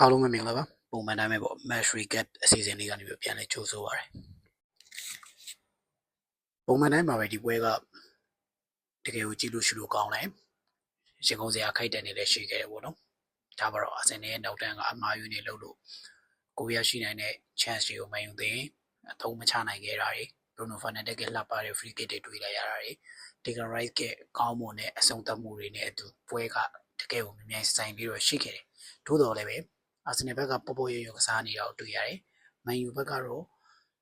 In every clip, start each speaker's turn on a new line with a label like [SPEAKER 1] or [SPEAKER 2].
[SPEAKER 1] အားလုံးပဲမင်္ဂလာပါပုံမှန်တိုင်းပဲပေါ့ match recap အစီအစဉ်လေးကနေပြီးပြန်လဲကြိုးဆိုပါရယ်ပုံမှန်တိုင်းမှာပဲဒီပွဲကတကယ်ကိုကြည့်လို့ရှိလို့ကောင်းတယ်ရှင်ကုန်းစရာခိုက်တယ်နေလဲရှိခဲ့တယ်ပေါ့နော်ဒါပါတော့အစင်ရဲ့နောက်တန်းကအမှားယူနေလို့လို့ကိုရရှိနိုင်တဲ့ chance တွေကိုမယူသိရင်အသုံးမချနိုင်ခဲ့တာတွေ Bruno Fernandes ကလှပတဲ့ free kick တွေတွေ့လိုက်ရတာတွေ Declan Rice ကကောင်းမွန်တဲ့အဆုံးသတ်မှုတွေနဲ့အတူပွဲကတကယ်ကိုမြင်မြန်ဆိုင်ပြီးတော့ရှိခဲ့တယ်သို့တော်လည်းပဲ အာဆင်နယ်ဘက်ကပေါ်ပေါ်ရရကစားနေတာကိုတွေ့ရတယ်။မန်ယူဘက်ကတော့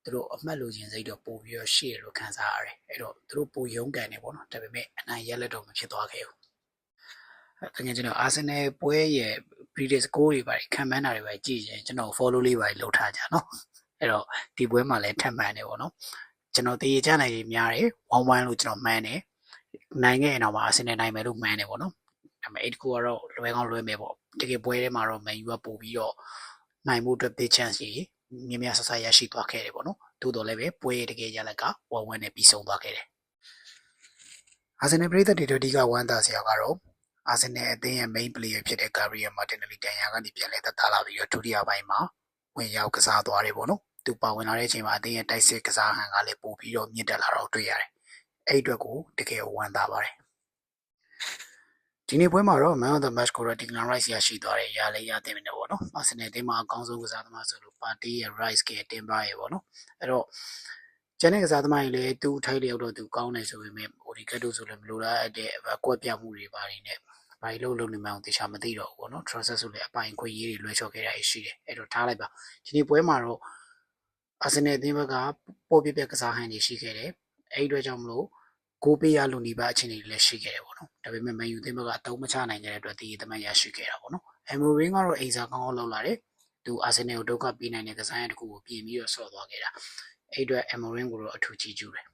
[SPEAKER 1] သူတို့အမှတ်လိုချင်စိတ်တော့ပို့ပြီးတော့ရှေ့ရလို့ခံစားရတယ်။အဲ့တော့သူတို့ပိုရုန်းကန်နေပေါ့နော်။ဒါပေမဲ့အနိုင်ရလက်တော့မဖြစ်သွားခဲ့ဘူး။တကယ်ကျွန်တော်အာဆင်နယ်ပွဲရဲ့ previous score တွေပါခံမှန်းတာတွေပဲကြည့်ရင်ကျွန်တော် follow လေးပါလုပ်ထားကြနော်။အဲ့တော့ဒီပွဲမှာလည်းထပ်မှန်တယ်ပေါ့နော်။ကျွန်တော်တည်ရကြနိုင်တွေများတယ်1-1လို့ကျွန်တော်မှန်းတယ်။နိုင်ခဲ့ရင်တော့အာဆင်နယ်နိုင်မယ်လို့မှန်းတယ်ပေါ့နော်။ ဒါပေမဲ့အဲ့ဒီကိုကတော့လွယ်ကောင်းလွယ်မယ်ပေါ့တကယ်ပွဲထဲမှာတော့မန်ယူကပို့ပြီးတော့နိုင်မှုအတွက် big chance ကြီးမြင်မြဆဆရရှိသွားခဲ့တယ်ပေါ့နော်သို့တော်လည်းပဲပွဲရဲ့တကယ်ရလက်ကဝဝနဲ့ပြီးဆုံးသွားခဲ့တယ်အာဆင်နယ်ပရိသတ်တွေတို့ဒီကဝမ်းသာစရာကတော့အာဆင်နယ်အသင်းရဲ့ main player ဖြစ်တဲ့ Gabriel Martinelli တန်ရာကနေပြန်လဲသက်သာလာပြီးတော့ဒုတိယပိုင်းမှာဝင်ရောက်ကစားသွားတယ်ပေါ့နော်သူပါဝင်လာတဲ့အချိန်မှာအသင်းရဲ့တိုက်စစ်ကစားဟန်ကလည်းပို့ပြီးတော့မြင့်တက်လာတော့တွေ့ရတယ်အဲ့အတွက်ကိုတကယ်ဝမ်းသာပါတယ် ဒီနေ့ပွဲမှာတော့ Man of the Match ကိုတော့ Declan Rice ရရှိသွားတယ်ရလဲရတဲ့မနေပေါ့နော်။ Arsenal တင်းမှာအကောင်းဆုံးကစားသမားဆိုလို့ Party ရဲ့ Rice ကတင်ပါရဲ့ပေါ့နော်။အဲ့တော့ကျန်တဲ့ကစားသမားတွေလည်းသူ့ထိုက်လျောက်တော့သူကောင်းတယ်ဆိုပေမဲ့ဟိုဒီကတ်တို့ဆိုလည်းမလိုလားတဲ့အကွက်ပြမှုတွေပါနေနဲ့ဘာလို့လုံးနေမှန်းတေချာမသိတော့ဘူးပေါ့နော်။ Transfer ဆိုလည်းအပိုင်ခွင့်ရေးတွေလွှဲချော်ခဲ့တာရှိတယ်။အဲ့တော့ထားလိုက်ပါ။ဒီနေ့ပွဲမှာတော့ Arsenal တင်းဘက်ကပေါ်ပြပြကစားဟန်တွေရှိခဲ့တယ်။အဲ့ဒီအတွက်ကြောင့်မလို့ ကိုပေးရလို့နေပါအခြေအနေတွေလည်းရှိခဲ့တယ်ပေါ့နော်ဒါပေမဲ့မန်ယူသင်းဘက်ကအတုံးမချနိုင်တဲ့အတွက်တည်ရသမတ်ရရှိခဲ့တာပေါ့နော်အမ်မိုရင်းကတော့အိမ်စာကောင်းကောင်းလုပ်လာတယ်သူအာဆင်နယ်ကိုဒုက္ခပေးနိုင်တဲ့ကစားရတစ်ခုကိုပြင်ပြီးတော့ဆော့သွားခဲ့တာအဲ့အတွက်အမ်မိုရင်းကိုတော့အထူးကြည့်ကျူးတယ်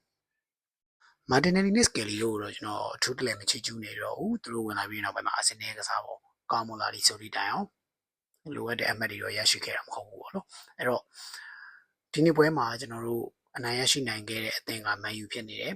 [SPEAKER 1] မာတင်နယ်လီနဲ့စကယ်လီတို့တော့ကျွန်တော်အထူးတလည်းမချစ်ကျူးနေတော့ဘူးသူတို့ဝင်လာပြီးနောက်ပိုင်းမှာအာဆင်နယ်ကစားဖို့ကောင်းမွန်လာပြီဆိုဒီတိုင်အောင်လိုအပ်တဲ့အမှတ်တွေတော့ရရှိခဲ့တာမဟုတ်ဘူးပေါ့နော်အဲ့တော့ဒီနေ့ပွဲမှာကျွန်တော်တို့အနိုင်ရရှိနိုင်ခဲ့တဲ့အသင်းကမန်ယူဖြစ်နေတယ်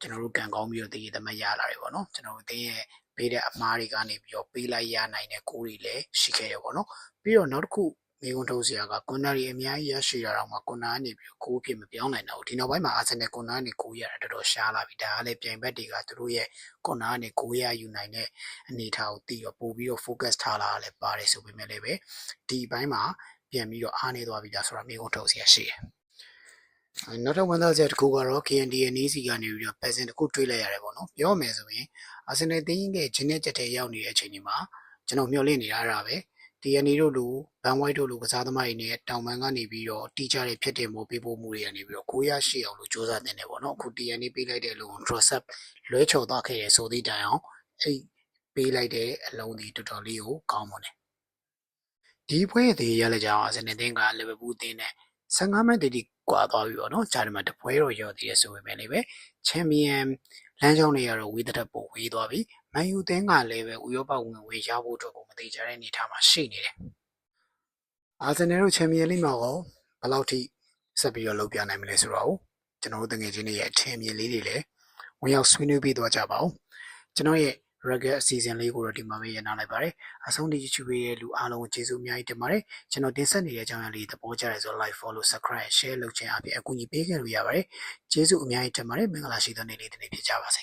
[SPEAKER 1] ကျွန်တော်တို့ကံကောင်းပြီးတော့တည်ရသမတ်ရလာတယ်ပေါ့နော်ကျွန်တော်တို့တင်းရဲ့ပေးတဲ့အမားတွေကနေပြီးတော့ပေးလိုက်ရနိုင်တဲ့ကိုတွေလည်းရှိခဲ့တယ်ပေါ့နော်ပြီးတော့နောက်တစ်ခုမိကွန်ထုတ်စရာကကွန်နာရီအများကြီးရရှိရတော့မှကွန်နာကနေပြီးတော့ကိုဖြစ်မပြောင်းနိုင်တော့ဘူးဒီနောက်ပိုင်းမှာအာဆင်နယ်ကွန်နာကနေကိုရတာတော်တော်ရှားလာပြီဒါကလည်းပြိုင်ဘက်တွေကသူတို့ရဲ့ကွန်နာကနေကိုရယူနိုင်တဲ့အနေအထားကိုသိတော့ပို့ပြီးတော့ focus ထားလာလည်းပါတယ်ဆိုပေမဲ့လည်းပဲဒီဘိုင်းမှာပြန်ပြီးတော့အားနေသွားပြီလားဆိုတာမိကွန်ထုတ်စရာရှိတယ် နောက်ထပ်ဝန်သားချက်တစ်ခုကတော့ KND ရဲ့နီးစီကနေပြီးတော့ပက်စင်တစ်ခုတွေးလိုက်ရတယ်ပေါ့နော်ပြောမယ်ဆိုရင်အာဆင်နယ်တင်းကြီးရဲ့ဂျင်းနဲ့ချက်ထဲရောက်နေတဲ့အချိန်ဒီမှာကျွန်တော်မျှော်လင့်နေတာအဲ့ဒါပဲ TND တို့လိုဘန်ဝိုက်တို့လိုကစားသမားတွေနဲ့တောင်ပန်းကနေပြီးတော့တီချာတွေဖြစ်တဲ့မို့ပေးဖို့မှုတွေကနေပြီးတော့ကိုရရှိအောင်လို့စ조사နေတယ်ပေါ့နော်အခု TND ပေးလိုက်တဲ့လို့ Drosap လွဲချော်သွားခဲ့တယ်ဆိုသည့်တိုင်အောင်အဲ့ပေးလိုက်တဲ့အလုံးဒီတော်တော်လေးကိုကောင်းမွန်တယ်ဒီပွဲသေးရလဲကြအောင်အာဆင်နယ်တင်းကလီဗာပူးတင်းနဲ့ 15မိနစ်တိကွာသွားပြီပေါ့နော်ဂျာဒီမှာတပွဲတော့ရော်သေးရဆိုပေမဲ့လည်းပဲချန်ပီယံလမ်းကြောင်းတွေကတော့ဝေးတဲ့ပုံဝေးသွားပြီမန်ယူသင်းကလည်းပဲဥရောပဝင်ဝေးရဖို့အတွက်ကိုမသေးကြတဲ့အနေအထားမှာရှိနေတယ်အာဆင်နယ်တို့ချန်ပီယံလိမှာရောဘယ်လောက်ထိဆက်ပြီးတော့လုပ်ပြနိုင်မလဲဆိုတော့ကျွန်တော်တို့တငယ်ချင်းတွေရဲ့အထင်မြင်လေးတွေလည်းဝင်ရောက်ဆွေးနွေးပြီးတော့ကြပါဦးကျွန်တော်ရဲ့ reggae အစီအစဉ်လေးကိုတော့ဒီမှာပဲရနာလိုက်ပါတယ်အဆုံးထိ YouTube ရဲ့လူအားလုံးကိုကျေးဇူးအများကြီးတင်ပါတယ်ကျွန်တော်တင်ဆက်နေတဲ့အကြောင်းအရာလေးသဘောကျတယ်ဆိုတော့ like follow subscribe share လုပ်ခြင်းအပြင်အကူအညီပေးခဲ့လို့ရပါတယ်ကျေးဇူးအများကြီးတင်ပါတယ်မင်္ဂလာရှိသောနေ့လေးတစ်နေ့ဖြစ်ကြပါစေ